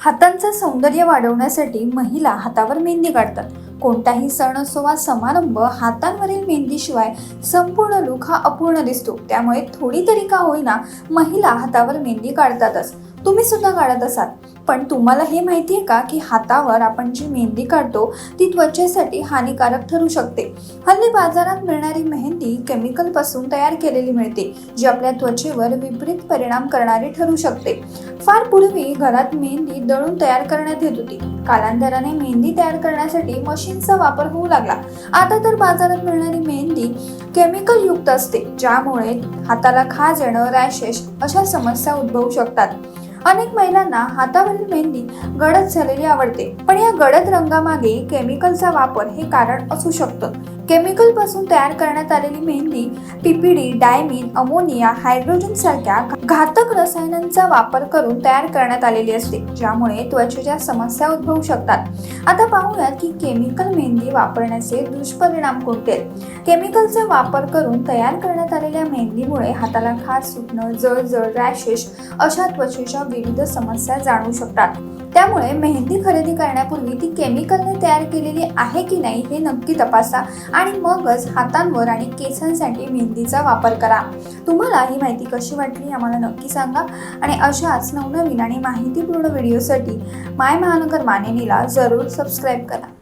हातांचं सौंदर्य वाढवण्यासाठी महिला हातावर मेहंदी काढतात. कोणताही सण असो वा समारंभ हातांवरील मेहंदीशिवाय संपूर्ण लुक हा अपूर्ण दिसतो. त्यामुळे थोडी तरी का होईना महिला हातावर मेहंदी काढतातच. तुम्ही सुद्धा काढत असाल. पण तुम्हाला हे माहिती आहे का की हातावर आपण जी मेहंदी काढतो ती त्वचेसाठी हानिकारक ठरू शकते. हल्ली बाजारात मिळणारी मेहंदी केमिकलपासून तयार केलेली मिळते जी आपल्या त्वचेवर विपरीत परिणाम करणारी ठरू शकते. फार पूर्वी घरात मेहंदी दळून तयार करण्यात येत होती. कालांतराने मेहंदी तयार करण्यासाठी मशीनचा वापर होऊ लागला. आता तर बाजारात मिळणारी मेहंदी केमिकल युक्त असते ज्यामुळे हाताला खाज येणं रॅशेस अशा समस्या उद्भवू शकतात. अनेक महिलांना हातावरील मेहंदी गडद झालेली आवडते. पण या गडद रंगामागे केमिकलचा वापर हे कारण असू शकतं. केमिकलपासून तयार करण्यात आलेली mehndi PPD diamine ammonia hydrogen सारख्या घातक रसायनांचा वापर करून तयार करण्यात आलेली असते ज्यामुळे त्वचेच्या समस्या उद्भवू शकतात. आता पाहूयात की केमिकल मेहंदी वापरण्याचे दुष्परिणाम कोणते केमिकलचा वापर करून तयार करण्यात आलेल्या मेहंदीमुळे हाताला खास सुटणं जळजळ रॅशेस अशा त्वचेच्या विविध समस्या जाणवू शकतात. त्यामुळे मेहंदी खरेदी करण्यापूर्वी ती केमिकलने तयार केलेली आहे की नाही हे नक्की तपासा आणि मगच हातांवर आणि केसांसाठी मेहंदीचा वापर करा. तुम्हाला ही माहिती कशी वाटली आम्हाला नक्की सांगा. आणि अशाच नवनवीन आणि माहितीपूर्ण व्हिडिओसाठी माय महानगर मानिनीला जरूर सबस्क्राईब करा.